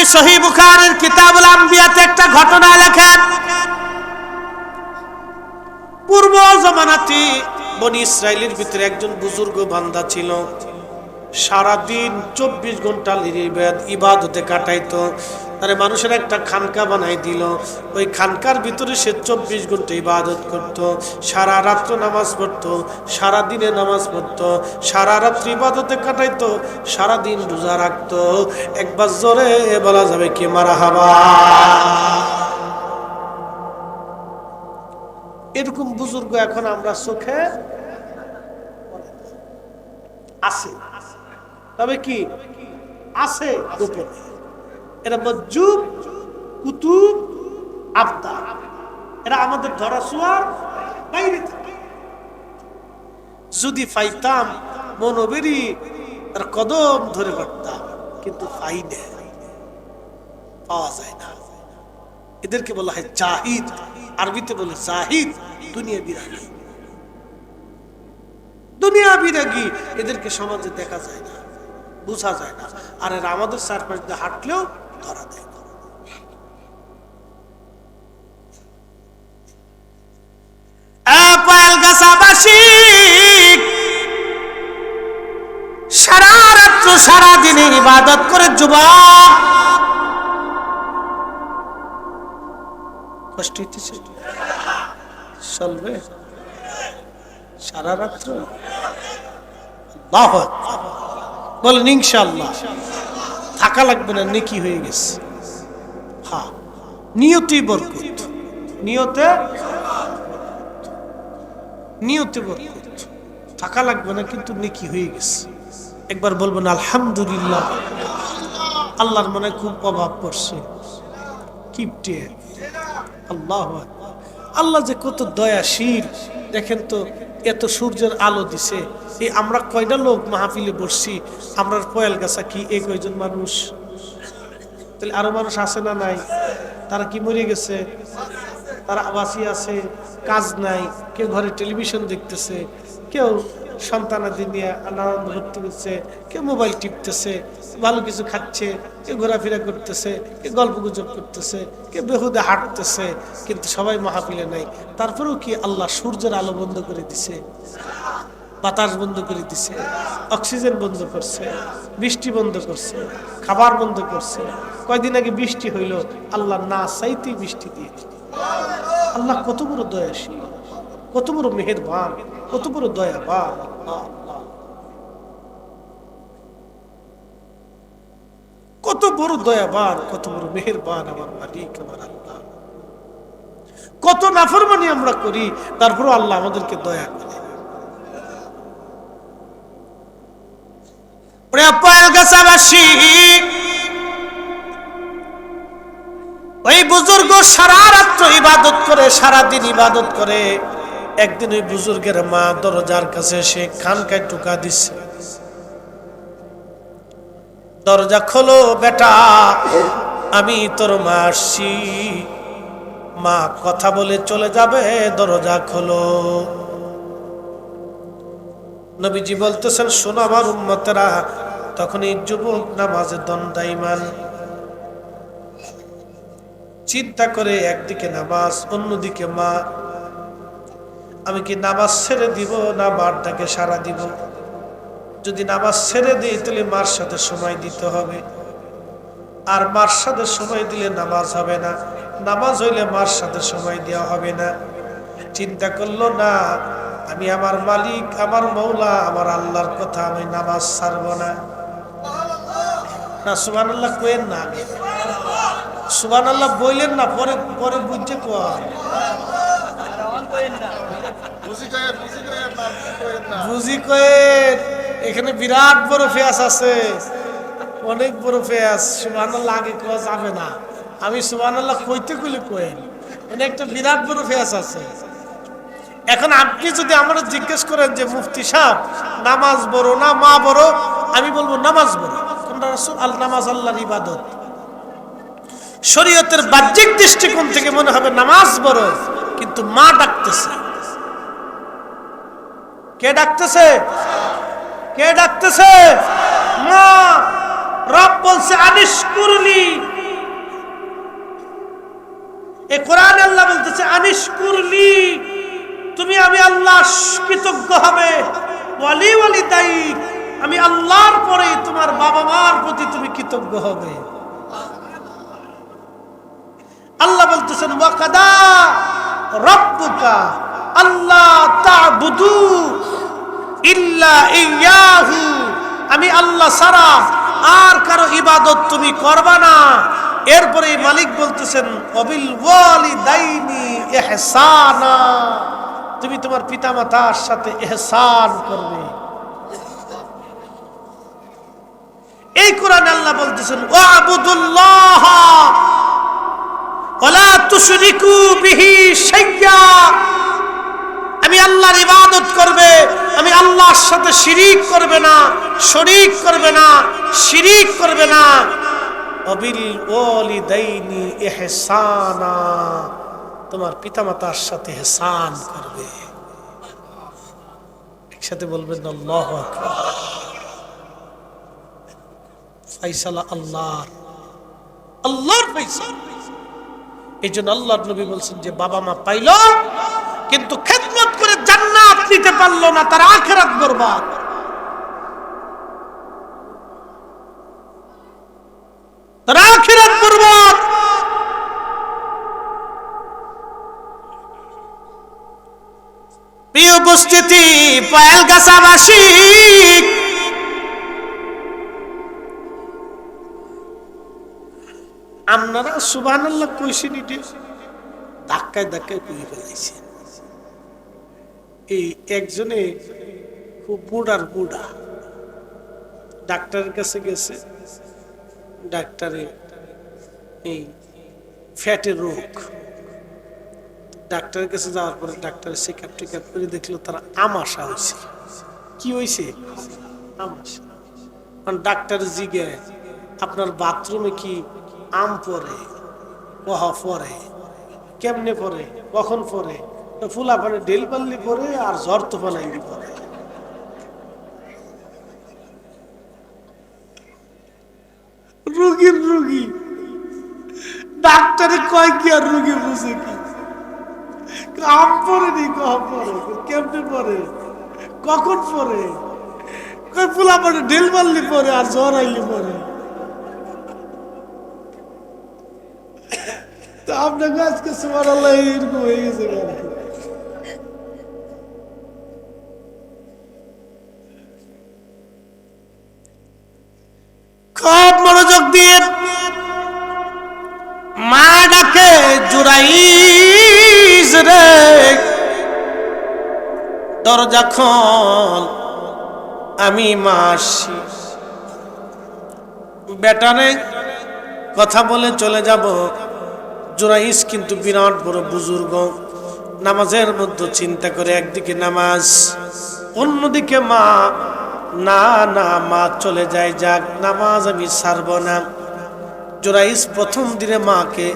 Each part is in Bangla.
নবী সহি বুখারের কিতাবুল আম্বিয়াতে একটা ঘটনা লেখেন। পূর্ব জমানাতে বনি ইসরায়েলের ভিতরে একজন বুজুর্গ বান্দা ছিল। সারাদিন চব্বিশ ঘণ্টা ইবাদ ইবাদতে কাটাইতো। তারে মানুষের একটা খানকা বানাই দিল। ওই খানকার ভিতরে সে চব্বিশ ঘণ্টা ইবাদত করত, সারা রাত্র নামাজ পড়তো, সারা দিনে নামাজ পড়তো, সারা রাত্রি ইবাদতে কাটাইতো, সারা দিন রোজা রাখতো। একবার জোরে বলা যাবে কি মারা হাবা এরকম বুজুর্গ এখন আমরা চোখে আছে। তবে কি? আছে গোপনে এরা মজ্জুব, কুতুব এরা আমাদের বাইরে যদি মনোবেরি তার কদম ধরে কিন্তু পাওয়া যায় না। এদেরকে বলা হয় জাহিদ। আরবিতে বলে জাহিদ, দুনিয়া বিরাগী। দুনিয়া বিরাগী, এদেরকে সমাজে দেখা যায় না, বোঝা যায় না। আর এরা আমাদের চারপাশ দিয়ে হাঁটলেও ধরা দেয়। সারা রাত্র, সারা দিনে ইবাদত করে যুবক। কষ্ট হইতেছে? চলবে? সারা রাত্র? বলেন ইনশাল্লাহ থাকা লাগবে না, নেকি হয়ে গেছে। হ্যাঁ নিয়তেই বরকত। নিয়তে? নিয়তে বরকত। থাকা লাগবে না, কিন্তু নেকি হয়ে গেছে। একবার বলবেন, আলহামদুলিল্লাহ। আল্লাহর মনে খুব অভাব পড়ছে। কিপটে। আল্লাহ আল্লাহ যে কত দয়াশীল। দেখেন তো এত সূর্যের আলো দিছে। এই আমরা কয়টা লোক মাহফিলে বসছি? আমরা পয়াল গাছা কি এই কয়জন মানুষ? তাহলে আরও মানুষ আছে না নাই? তারা কি মরে গেছে? তারা আবাসী আছে, কাজ নাই, কেউ ঘরে টেলিভিশন দেখতেছে, কেউ সন্তানাদি নিয়ে আনন্দ ভর্তি করছে কেউ মোবাইল টিপতেছে, ভালো কিছু খাচ্ছে কেউ ঘোরাফেরা করতেছে কেউ গল্প গুজব করতেছে কেউ বেহুদে হাঁটতেছে, কিন্তু সবাই মাহফিলে নাই। তারপরেও কি আল্লাহ সূর্যের আলো বন্ধ করে দিছে? বাতাস বন্ধ করে দিছে? অক্সিজেন বন্ধ করছে? বৃষ্টি বন্ধ করছে? খাবার বন্ধ করছে? কয়দিন আগে বৃষ্টি হইল, আল্লাহ না চাইতেই বৃষ্টি দিয়ে আল্লাহ কত বড় দয়াশীল। কত বড় মেহেরবান, কত বড় দয়াবান। কত বড় দয়াবান, কত বড় মেহেরবান আমার মালিক, আমার আল্লাহ। কত নাফরমানি আমরা করি, তারপরও আল্লাহ আমাদেরকে দয়া করে। সারা রাত্র ইবাদত করে সারা দিন ইবাদত করে। একদিন ওই বুজুর্গের মা দরজার কাছে সে খানকায় টুকা দিচ্ছে দরজা খোলো বেটা, আমি তোর মা আসছি। মা কথা বলে চলে যাবে, দরজা খোলো। নবীজি বলতেছেন, শোনো আমার উম্মতেরা, তখন এই যুবক নামাজে দণ্ডাইমান চিন্তা করে একদিকে নামাজ, অন্যদিকে মা আমি কি নামাজ ছেড়ে দিব না মার ডাকে সারা দিব যদি নামাজ ছেড়ে দিই তাহলে মার সাথে সময় দিতে হবে আর মার সাথে সময় দিলে নামাজ হবে না নামাজ হইলে মার সাথে সময় দেওয়া হবে না চিন্তা করল না আমি আমার মালিক আমার মৌলা আমার আল্লাহর কথা আমি নামাজ ছাড়ব না না সুবান আল্লাহ কোয়েন না আগে সুবান আল্লাহ বইলেন না পরে পরে বুঝছে কয় এখানে বিরাট বড় ফেয়াস আছে। অনেক বড় ফেয়াস। আল্লাহ আগে কোয়া যাবে না। আমি সুবান আল্লাহ কইতে কইলে কোয়েন মানে একটা বিরাট বড় ফেয়াস আছে। এখন আপনি যদি আমরা জিজ্ঞেস করেন যে, মুফতি সাহেব, নামাজ বড় না, মা বড় আমি বলব, নামাজ বড় কোনটা আল নামাজ আল্লাহর ইবাদত। শরীয়তের বাহ্যিক দৃষ্টিকোণ থেকে মনে হবে, নামাজ বড় কিন্তু মা ডাকতেছে। কে ডাকতেছে? কে ডাকতেছে? মা, রব বলছে, আনিস কুরলি এ কোরআন আল্লাহ বলতেছে, আনিস তুমি আমি আল্লাহ কৃতজ্ঞ হবে। ওয়ালি ওয়ালি তাই, আমি আল্লাহর পরে তোমার বাবা মার প্রতি তুমি কৃতজ্ঞ হবে। আল্লাহ বলতেছেন, ওয়াকাদা রব্বুকা। আল্লাহ তা'বুদু ইল্লা ইয়াহু। আমি আল্লাহ সারা আর কারও ইবাদত তুমি করবা না। এরপরে মালিক বলতেছেন, অবিল ওয়ালিদাইনি ইহসানা। তুমি তোমার পিতামাতার সাথে ইহসান করবে। এই কোরআনে আল্লাহ বলতেছেন, ওয়াবুদুল্লাহ ওয়ালা তুশরিকু বিহি শাইয়্যা আমি আল্লাহর ইবাদত করবে, আমি আল্লাহর সাথে শিরিক করবে না, শরিক করবে না, শিরিক করবে না। অবিল ওয়ালিদাইনি ইহসানা, তোমার পিতামাতার সাথে ইহসান করবে। একসাথে বলবেন, আল্লাহু ফাইসালা আল্লাহর আল্লাহর এই জন্য আল্লাহর নবী বলছেন যে, বাবা মা পাইল, কিন্তু নিতে পারল না, তার আখেরাত বরবাদ। তার আখেরাত বরবাদ। প্রিয় উপস্থিতি আপনারা সুবান ধাক্কায় ধাক্কায় কই ফেলাইছে এই একজনে খুব বুড়ার বুড়া ডাক্তারের কাছে গেছে। ডাক্তারে এই ফ্যাটের রোগ। ডাক্তারের কাছে যাওয়ার পরে doctor check up take up করে দেখল তারা আমাশা হয়েছে। কি হয়েছে? আমাশা কারণ ডাক্তার জিগে আপনার বাথরুমে কি আম পরে? কহ, পরে। কেমনে পরে? কখন পরে? ফুলা পানি ডেল পাল্লি পরে আর জ্বর তো বানাইলি পরে। রুগীর রুগী। ডাক্তারে কয় কি আর রুগী বুঝে কি? আম পরে নি পরে? কেমনে পরে? কখন পরে? ফুলা পানি ডেল পাল্লি পরে আর জ্বর আইলি পরে। আপনাকে আজকে সুমার আল্লাহ এরকম হয়ে গেছে খুব মনোযোগ দিয়ে মা ডাকে, জুরাইস রে, দরজা খোল, আমি মা আসছি। বেটারে কথা বলে চলে যাব। জোরাইস কিন্তু বিরাট বড় বুজুর্গ। নামাজের মধ্যে চিন্তা করে একদিকে নামাজ, অন্যদিকে মা না না মা চলে যায়, যাক, নামাজ আমি ছাড়ব না। জোরাইস প্রথম দিনে মাকে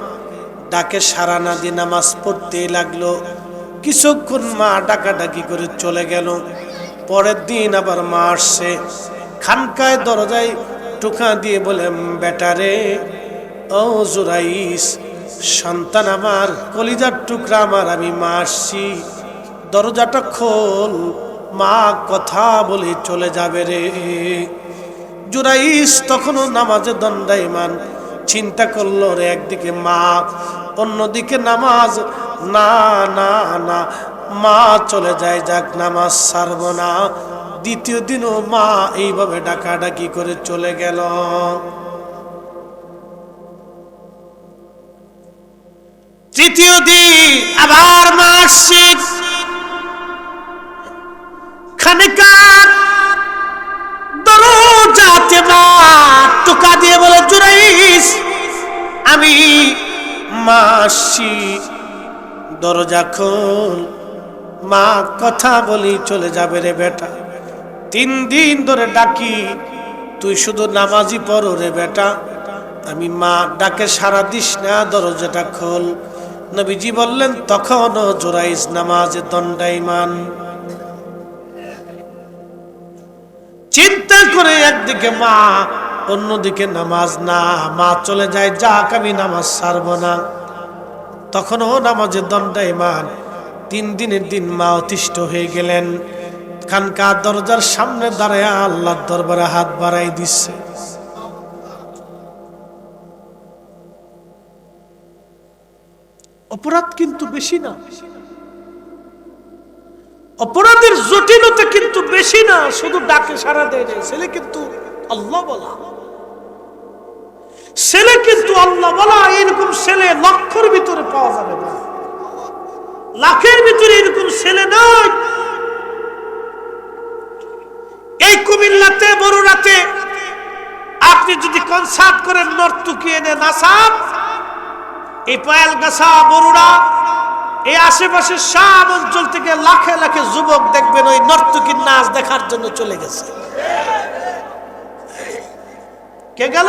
ডাকে, সারা না দিয়ে নামাজ পড়তে লাগল। কিছুক্ষণ মা ডাকাডাকি করে চলে গেল। পরের দিন আবার মা আসছে। খানকায় দরজায় টুকা দিয়ে বলে বেটারে ও জোরাইস সন্তান আমার, কলিজার টুকরা আমার, আমি মা আসছি। দরজাটা খোল মা কথা বলে চলে যাবে রে। জুরাইস তখনও নামাজে দণ্ডাইমান চিন্তা করল রে একদিকে মা, অন্যদিকে নামাজ। না না না, মা চলে যায় যাক, নামাজ ছাড়ব না। দ্বিতীয় দিনও মা এইভাবে ডাকাডাকি করে চলে গেল। তৃতীয় দিন আবার মা আসছে। খানিকার দরজাতে মা টোকা দিয়ে বলে জুরাইস আমি মা আসছি দরজা খোল। মা কথা বলি চলে যাবে রে বেটা। তিন দিন ধরে ডাকি, তুই শুধু নামাজি পড়ো রে বেটা। আমি মা ডাকে, সারা দিস না, দরজাটা খোল। নবীজি বললেন, তখনও জোরাইস নামাজে দণ্ডাইমান চিন্তা করে একদিকে মা, অন্যদিকে নামাজ না। মা চলে যায়, যাক আমি নামাজ ছাড়ব না। তখনও নামাজের নামাজে দণ্ডায়মান তিন দিনের দিন মা অতিষ্ঠ হয়ে গেলেন। খানকা দরজার সামনে দাঁড়ায় আল্লাহর দরবারে হাত বাড়াই দিচ্ছে অপরাধ কিন্তু বেশি না। অপরাধের জটিলতা কিন্তু বেশি না, শুধু ডাকে সারা দেয় না। ছেলে কিন্তু আল্লাহ বলা। ছেলে কিন্তু আল্লাহ বলা, এরকম ছেলে লক্ষর ভিতরে পাওয়া যাবে না। লাখের ভিতরে এরকম ছেলে নয় এই কুমিল্লাতে বড়ুরাতে আপনি যদি কনসার্ট করেন, নর্তুকি এনে নাসাব এই পায়াল গাছা বড়ুরা এই আশেপাশের সব অঞ্চল থেকে লাখে লাখে যুবক দেখবেন ওই নর্তকীর নাচ দেখার জন্য চলে গেছে। কে গেল?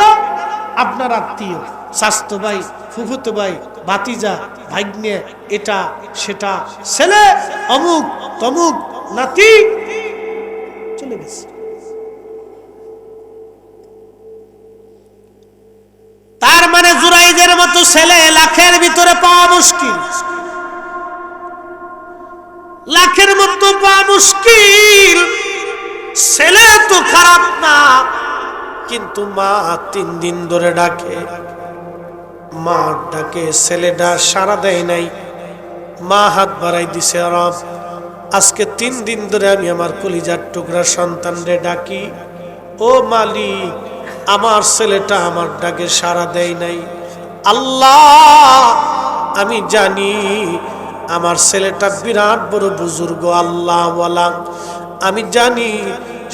আপনার আত্মীয়, স্বাস্থ্য ভাই, ফুফুতো ভাই বাতিজা ভাগ্নে, এটা, সেটা, ছেলে, অমুক, তমুক, নাতি, চলে গেছে। তার মানে জুরাইদের মতো ছেলে লাখের ভিতরে পাওয়া মুশকিল। লাখের মতো পাওয়া মুশকিল। ছেলে তো খারাপ না, কিন্তু মা তিন দিন ধরে ডাকে। মা ডাকে, ছেলেটা সারা দেয় নাই। মা হাত বাড়াই দিছে, রব, আজকে তিন দিন ধরে আমি আমার কলিজার টুকরা সন্তানরে ডাকি। ও মালিক, আমার ছেলেটা আমার ডাকে সারা দেয় নাই। আল্লাহ, আমি জানি আমার ছেলেটা বিরাট বড় বুজুর্গ আল্লাহ আমি জানি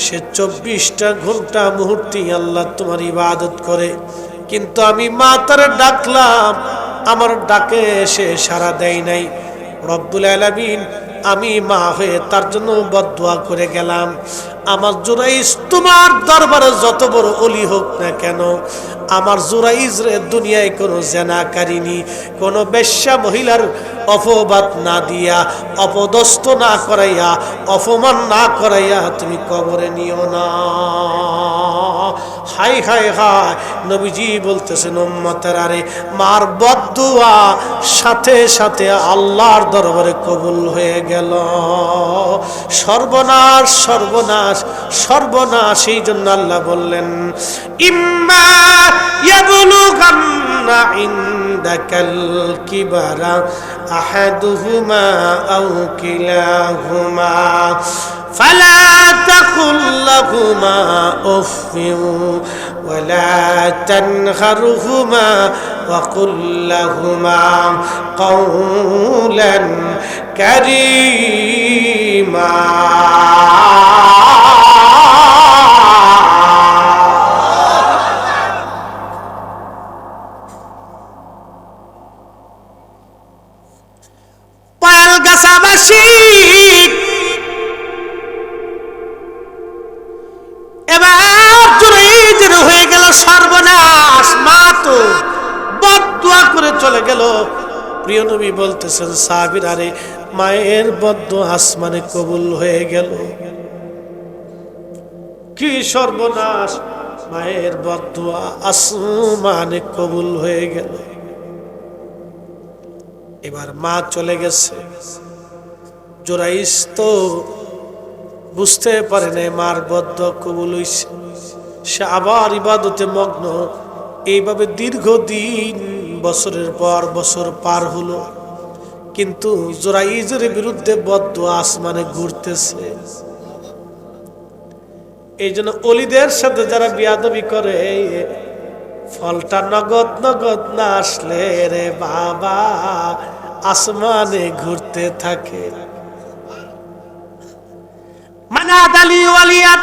সে চব্বিশটা ঘণ্টা মুহূর্তে আল্লাহ তোমার ইবাদত করে। কিন্তু আমি মা তার ডাকলাম, আমার ডাকে সে সারা দেয় নাই। রব্বুল আলমিন, আমি মা হয়ে তার জন্য বদুয়া করে গেলাম। আমার জোরাইজ তোমার দরবারে যত বড় অলি হোক না কেন আমার জোরা রে দুনিয়ায় কোনো জেনাকারিনী কোনো বেশ্যা মহিলার অপবাদ না দিয়া, অপদস্থ না করাইয়া, অপমান না করাইয়া তুমি কবরে নিও না। হাই হাই হাই নবীজি বলতেছেন, উম্মতের আরে, মার বদুয়া সাথে সাথে আল্লাহর দরবারে কবুল হয়ে গেল। সর্বনাশ সর্বনাশ সর্বনাশ, এই জন্য আল্লাহ বললেন, ইম্মা فلا تقل لهما أف ولا تنهرهما وقل لهما قولا كريما. বলতেছেন, সাবির, আরে মায়ের বদ্ধ আসমানে কবুল হয়ে গেল। কি সর্বনাশ, মায়ের বদুয়া আসমানে কবুল হয়ে গেল। এবার মা চলে গেছে। জোরাইস তো বুঝতে পারে না মার বদ্ধ কবুল হইছে। সে আবার ইবাদতে মগ্ন। এইভাবে দীর্ঘদিন বছরের পর বছর পার হলো। কিন্তু জোরাইজের বিরুদ্ধে বদ্ধ আসমানে ঘুরতেছে। এই জন্য অলিদের সাথে যারা বিয়াদবি করে, ফলটা নগদ নগদ না আসলে রে বাবা, আসমানে ঘুরতে থাকে। মানে আলী ওয়ালিয়াত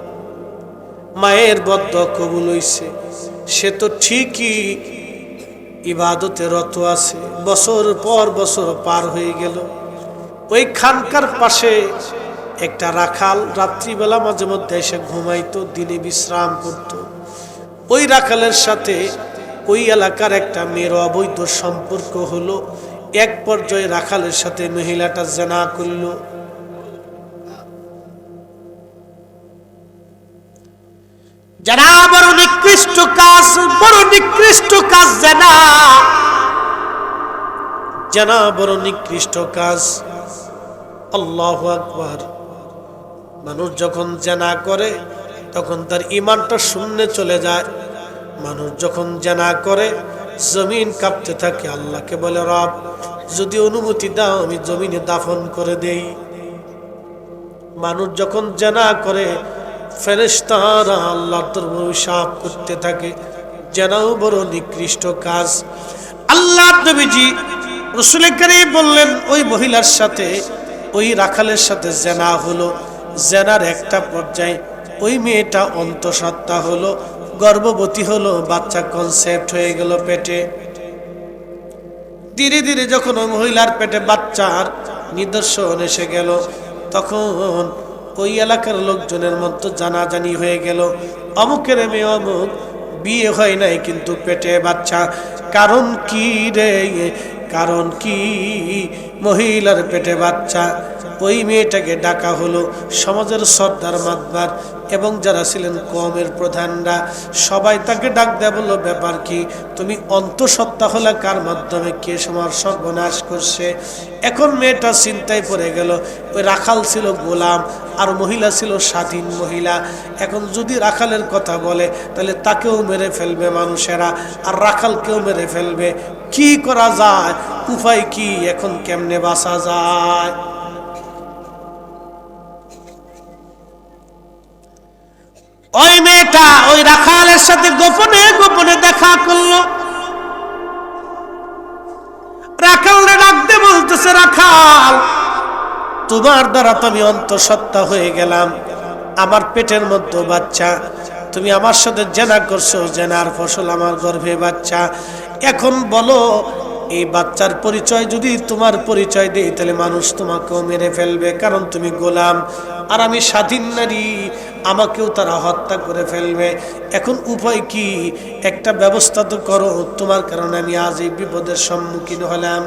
মায়ের বদ্ধ কবুল হইছে। সে তো ঠিকই ইবাদতে রত আছে। বছর পর বছর পার হয়ে গেল। ওই খানকার পাশে একটা রাখাল রাত্রিবেলা মাঝে মধ্যে এসে ঘুমাইতো, দিনে বিশ্রাম করত। ওই রাখালের সাথে ওই এলাকার একটা মেয়ের অবৈধ সম্পর্ক হলো। এক পর্যায়ে রাখালের সাথে মহিলাটা জানা করল। যারা বড় নিকৃষ্ট কাজ, বড় নিকৃষ্ট কাজ জানা। জানা বড় নিকৃষ্ট কাজ, আল্লাহ আকবার। মানুষ যখন জানা করে, তখন তার ইমানটা শূন্যে চলে যায়। মানুষ যখন জানা করে, জমিন কাঁপতে থাকে, আল্লাহকে বলে, রব, যদি অনুমতি দাও, আমি জমিনে দাফন করে দেই। মানুষ যখন জানা করে ফেরেশতারা আল্লাহর দরবারে সাপ করতে থাকে জানাও বড় নিকৃষ্ট কাজ। আল্লাহ নবীজি রসুল করিম বললেন, ওই মহিলার সাথে, ওই রাখালের সাথে জেনা হলো। জেনার একটা পর্যায়ে ওই মেয়েটা অন্তঃসত্ত্বা হলো, গর্ভবতী হলো, বাচ্চা কনসেপ্ট হয়ে গেল পেটে। ধীরে ধীরে যখন ওই মহিলার পেটে বাচ্চার নিদর্শন এসে গেল, তখন ওই এলাকার লোকজনের মতো জানাজানি হয়ে গেল। অমুকের মেয়ে অমুক, বিয়ে হয় নাই কিন্তু পেটে বাচ্চা। কারণ কি রে? কারণ কি? মহিলার পেটে বাচ্চা। ওই মেয়েটাকে ডাকা হলো সমাজের সর্দার মাতবার এবং যারা ছিলেন কমের প্রধানরা। সবাই তাকে ডাক দেয়া বলল, ব্যাপার কি? তুমি অন্তঃসত্ত্বা হলে কার মাধ্যমে কে সমার সর্বনাশ করছে? এখন মেয়েটা চিন্তায় পড়ে গেল, ওই রাখাল ছিল গোলাম আর মহিলা ছিল স্বাধীন মহিলা। এখন যদি রাখালের কথা বলে, তাহলে তাকেও মেরে ফেলবে মানুষেরা আর রাখালকেও মেরে ফেলবে। কি করা যায়? উপায় কি? এখন কেমনে বাঁচা যায়? ওই মেয়েটা ওই রাখালের সাথে গোপনে গোপনে দেখা করল। রাখাল ডাকতে বলতেছে, রাখাল, তোমার দ্বারা তো আমি অন্তঃসত্ত্বা হয়ে গেলাম। আমার পেটের মধ্যে বাচ্চা। তুমি আমার সাথে জেনা করছ, জেনার ফসল আমার গর্ভে বাচ্চা। এখন বলো এই বাচ্চার পরিচয় যদি তোমার পরিচয় দেই, তাহলে মানুষ তোমাকেও মেরে ফেলবে, কারণ তুমি গোলাম। আর আমি স্বাধীন নারী, আমাকেও তারা হত্যা করে ফেলবে। এখন উপায় কি? একটা ব্যবস্থা তো করো, তোমার কারণে আমি আজ এই বিপদের সম্মুখীন হলাম।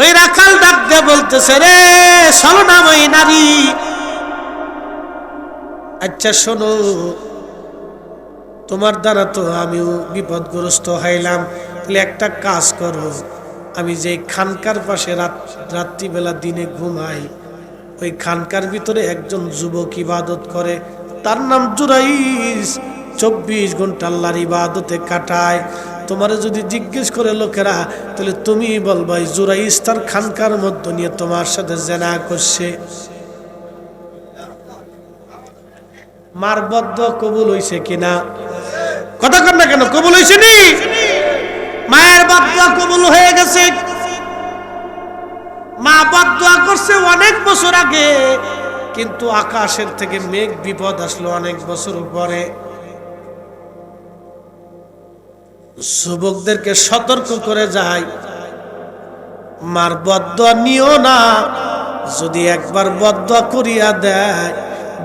ওই রাখাল ডাক বলতেছে, রে সলনাময়ী নারী আচ্ছা শোনো। তোমার দ্বারা তো আমিও বিপদগ্রস্ত হইলাম। তাহলে একটা কাজ করো। আমি যে খানকার পাশে রাত, রাত্রিবেলা দিনে ঘুমাই, ওই খানকার ভিতরে একজন যুবক ইবাদত করে। তার নাম জুরাইস চব্বিশ ঘণ্টা আল্লাহর ইবাদতে কাটায়। তোমারে যদি জিজ্ঞেস করে লোকেরা, তাহলে তুমি বলবা এই জুরাইস তার খানকার মধ্য নিয়ে তোমার সাথে জেনা করছে। মার বদ্ধ কবুল হইছে কিনা? কথা কর না কেন, কবুল হয়েছে নি? মায়ের বদুয়া কবুল হয়ে গেছে। মা বদুয়া করছে অনেক বছর আগে, কিন্তু আকাশের থেকে মেঘ বিপদ আসলো অনেক বছর পরে। যুবকদেরকে সতর্ক করে যায় মার বদুয়া নিও না, যদি একবার বদুয়া করিয়া দেয়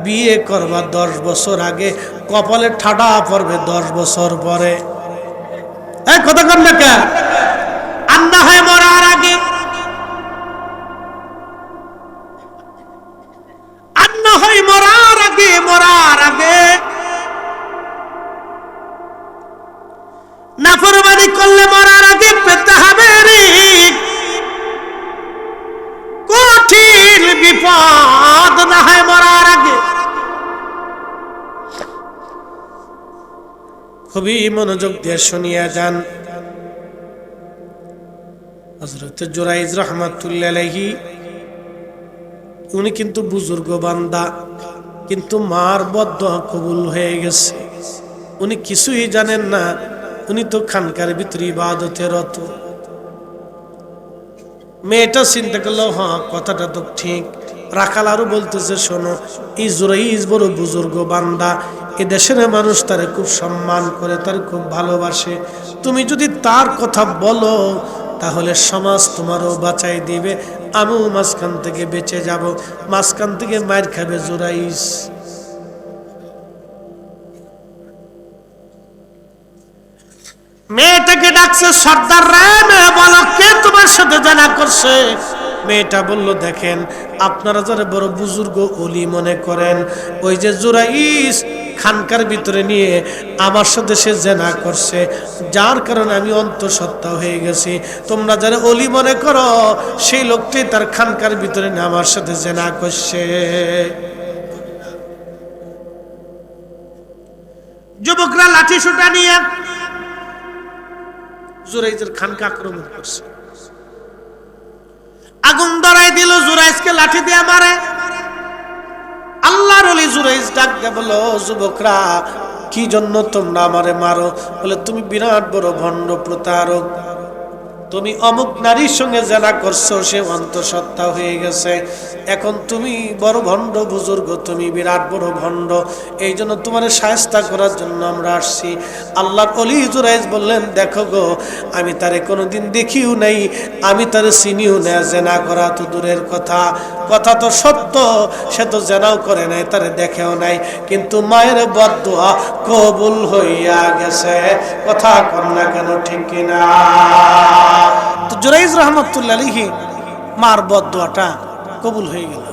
বিয়ে করবা দশ বছর আগে, কপালে ঠাডা পড়বে দশ বছর পরে। এক কথা কর না কে খুবই মনোযোগ দিয়ে শুনিয়া যান। হজরত জোরাইজ রহমাতুল্লাহি উনি কিন্তু বুজুর্গ বান্দা, কিন্তু মার বদ্ধ কবুল হয়ে গেছে। উনি কিছুই জানেন না, উনি তো খানকার ভিতরে ইবাদতে রত মেয়েটা চিন্তা করল হ্যাঁ কথাটা তো ঠিক। রাখাল আরও বলতেছে, শোনো, এই জুরাইজ বড় বুজুর্গ বান্দা এ দেশের মানুষ তারে খুব সম্মান করে, তার খুব ভালোবাসে। তুমি যদি তার কথা বলো, তাহলে সমাজ তোমারও বাঁচাই দিবে। আমিও মাঝখান থেকে বেঁচে যাব। মাঝখান থেকে মায়ের খাবে জুরাইজ মেয়েটাকে ডাকছে, সর্দার রায় মেয়ে বলো, কে তোমার সাথে জানা করছে? মেয়েটা বলল, দেখেন, আপনারা যারা বড় বুজুর্গ অলি মনে করেন, ওই যে জুরাইস খানকার ভিতরে নিয়ে আমার সাথে সে জেনা করছে, যার কারণে আমি অন্তঃসত্ত্বা হয়ে গেছি। তোমরা যারা অলি মনে করো, সেই লোকটি তার খানকার ভিতরে নিয়ে আমার সাথে জেনা করছে। যুবকরা লাঠি সুটা নিয়ে জুরাইজের খানকে আক্রমণ করছে। লাঠি দিয়ে মারে। আল্লাহর অলি জুরাইজ বলো যুবকরা, কি জন্য তোমরা আমারে মারো? বলে, তুমি বিরাট বড় ভণ্ড প্রতারক। তুমি অমুক নারীর সঙ্গে জেনা করছ, সে অন্তঃসত্ত্বা হয়ে গেছে। এখন তুমি বড় ভণ্ড, বুজুর্গ, তুমি বিরাট বড় ভণ্ড। এই জন্য তোমার সায়স্তা করার জন্য আমরা আসছি। আল্লাহ অলি জুরাইজ বললেন, দেখো গো, আমি তারে কোনোদিন দেখিও নাই, আমি তারে চিনিও না, জেনা করা তো দূরের কথা। কথা তো সত্য, সে তো জেনাও করে নাই, তারে দেখেও নাই। কিন্তু মায়ের বদুয়া কবুল হইয়া গেছে। কথা না কেন, ঠিক কিনা? জুরাইজ রহমতুল্লাহ আলিহি মার বদুয়াটা কবুল হয়ে গেল।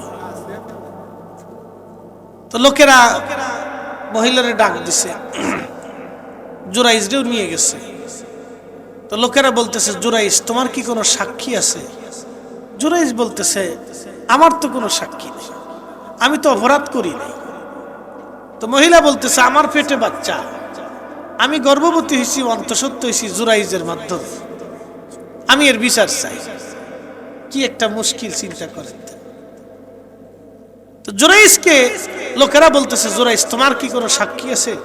তো লোকেরা মহিলারে ডাক দিছে। জুরাইজরেও নিয়ে গেছে। তো লোকেরা বলতেছে, জুরাইজ, তোমার কি কোনো সাক্ষী আছে? জুরাইজ বলতেছে, আমার তো কোনো সাক্ষী নেই। আমি তো অপরাধ করি নাই। তো মহিলা বলতেছে, আমার পেটে বাচ্চা। আমি গর্ভবতী হয়েছি, অন্তঃসত্ত্ব হয়েছি জুরাইজের মাধ্যমে। আমি এর বিচার চাই। কি একটা মুশকিল চিন্তা করেন। তো। জুরাইজকে লোকেরা বলতেছে জুরাইজ তোমার কি কোনো সাক্ষী আছে?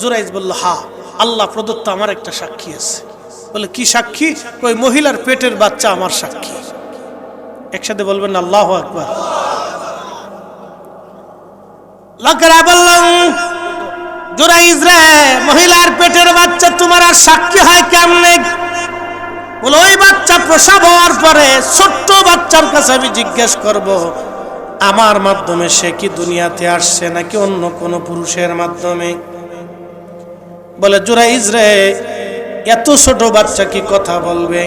জুরাইজ বলল, হা, আল্লাহ প্রদত্ত আমার একটা সাক্ষী আছে। বলে, কি সাক্ষী? ওই মহিলার পেটের বাচ্চা আমার সাক্ষী। একসাথে বলবেন, আল্লাহ আকবার। লোকেরা বললাম জুরাইজ রে, মহিলার পেটের বাচ্চা তোমার আর সাক্ষী হয় কেমনে? বলে, ওই বাচ্চা প্রসব হওয়ার পরে ছোট্ট বাচ্চার কাছে আমি জিজ্ঞেস করব, আমার মাধ্যমে সে কি দুনিয়াতে আসছে নাকি অন্য কোনো পুরুষের মাধ্যমে? বলে, জুরাইজ রে, এত ছোট বাচ্চা কি কথা বলবে?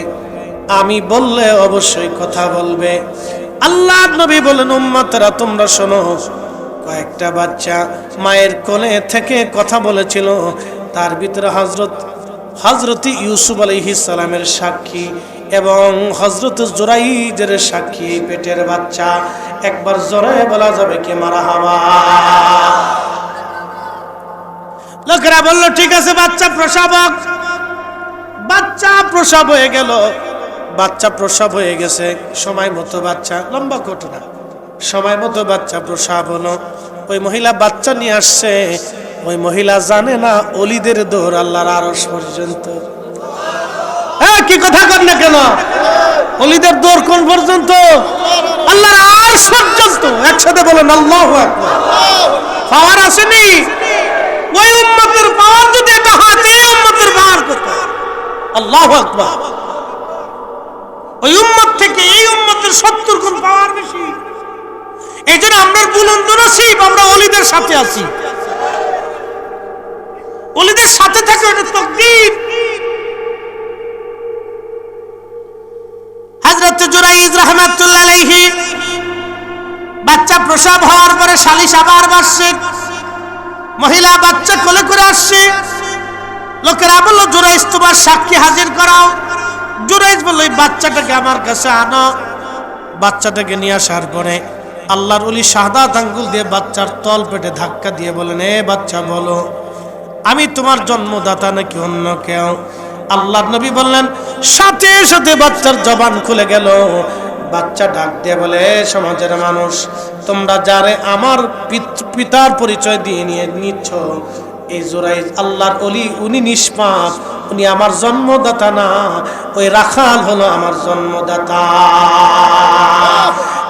আমি বললে অবশ্যই কথা বলবে। আল্লাহ নবী বলেন, উম্মাতেরা, তোমরা শোনো, কয়েকটা বাচ্চা মায়ের কোলে থেকে কথা বলেছিল, তার ভিতরে হজরত হজরত ইউসুফ সালামের সাক্ষী এবং হজরত জোরাইজের সাক্ষী পেটের বাচ্চা। একবার জোরে বলা যাবে কে মারা হাওয়া লোকেরা বলল, ঠিক আছে, বাচ্চা প্রসাবক। বাচ্চা প্রসব হয়ে গেল। বাচ্চা প্রসব হয়ে গেছে। সময় মতো বাচ্চা, লম্বা ঘটনা সময় মতো বাচ্চা প্রসব হলো। ওই মহিলা বাচ্চা নিয়ে আসছে। ওই মহিলা জানে না অলিদের দৌড় আল্লাহর আরস পর্যন্ত। হ্যাঁ কি কথা কর না কেন? অলিদের দৌড় কোন পর্যন্ত? আল্লাহর আরস পর্যন্ত। একসাথে বলেন, আল্লাহ পাওয়ার আসেনি। ওই উম্মতের পাওয়ার যদি এটা হয় উম্মতের পাওয়ার কোথায় আল্লাহ আকবার। ওই উম্মত থেকে এই উম্মতের সত্তর গুণ পাওয়ার বেশি। এই জন্য আমরা বুলন্দ নসিব, আমরা অলিদের সাথে আছি। অলিদের সাথে থাকে এটা তকদির। হযরত জুরাইজ রাহমাতুল্লাহ আলাইহি, বাচ্চা প্রসব হওয়ার পরে শালিশ আবার বাসছে মহিলা বাচ্চা কোলে করে আসছে। লোকেরা বলল, জুরাইজ তোমার সাক্ষী হাজির করাও। জুরাইজ বলল, এই বাচ্চাটাকে আমার কাছে আনো। বাচ্চাটাকে নিয়ে আসার পরে আল্লাহর উলি শাহাদাত আঙ্গুল দিয়ে বাচ্চার তল পেটে ধাক্কা দিয়ে বলেন, এ বাচ্চা বলো। আমি তোমার জন্মদাতা নাকি অন্য কেউ? আল্লাহ নবী বললেন, সাথে সাথে বাচ্চার জবান খুলে গেল। বাচ্চা ডাক দিয়ে বলে সমাজের মানুষ, তোমরা যারে আমার পিত- পিতার পরিচয় দিয়ে নিয়ে নিচ্ছ, এই জোরাই আল্লাহর অলি, উনি নিষ্পাপ, উনি আমার জন্মদাতা না, ওই রাখাল হলো আমার জন্মদাতা।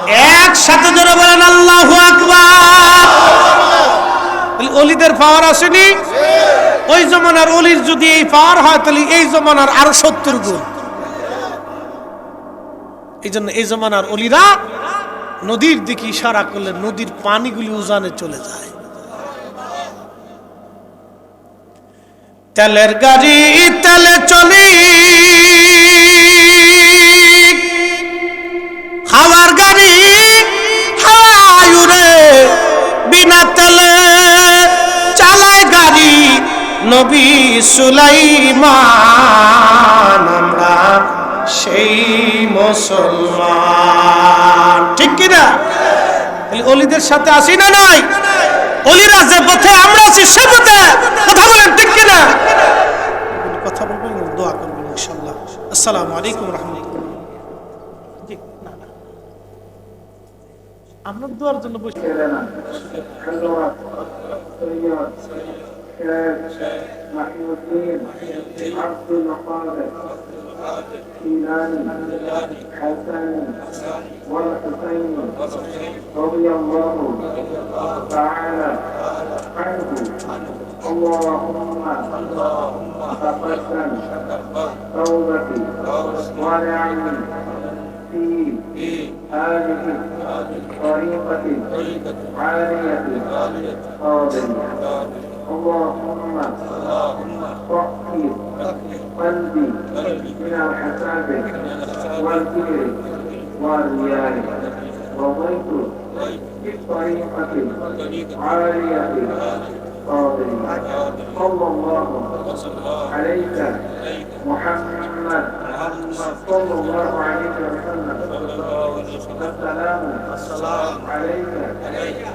একসাথে ধরে বলেন, আল্লাহ আকবার। তাহলে অলিদের পাওয়ার আসেনি? ওই জমানার অলির যদি এই পাওয়ার হয়, তাহলে এই জমানার আরও সত্তর গুণ। এই জন্য এই জমানার অলিরা নদীর দিকে ইশারা করলে নদীর পানিগুলি উজানে চলে যায়। তেলের গাড়ি তেলে চলি নবী সুলাইমান, আমরা সেই মুসলমান। ঠিক কিনা? অলিদের সাথে আসি না নাই? অলিরা যে পথে আমরা আছি, সে পথে কথা বলেন, ঠিক কিনা? কথা বলবেন দোয়া করবেন ইনশাল্লাহ আসসালামু আলাইকুম রহমতুল্লাহ। না। দোয়ার জন্য বসে لنا حلوة طيبة شاب محي الدين عبد القادر كيلاني حسن والحسين رضي الله تعالى عنه اللهم تقبل توبتي ونعمي في هذه طريقة عالية الحساد والكبر والرياء رضيت بالطريقة عالية قاضية صلى الله عليك محمد صلى الله عليه وسلم السلام عليك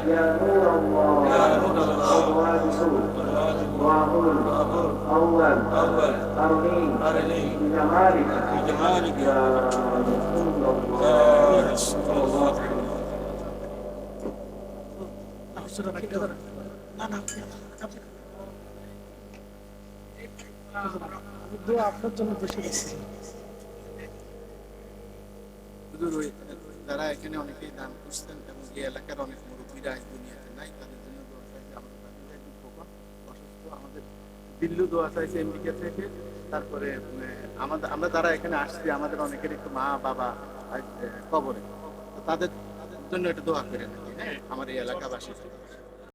يا نور الله والوارث وهو الأول أرني بجمالك يا رسول الله صلى الله عليه وسلم দোয়া আপনার জন্য বসে গেছি হুজুর ওই যারা এখানে অনেকেই দান করছেন এবং এই এলাকার অনেক মুরব্বীরা দিল্লু দোয়া চাইছে এমডিকে থেকে। তারপরে আমাদের, আমরা যারা এখানে আসছি, আমাদের অনেকের একটু মা, বাবা কবরে। তাদের জন্য একটু দোয়া করে নাকি হ্যাঁ? আমার এই এলাকাবাসী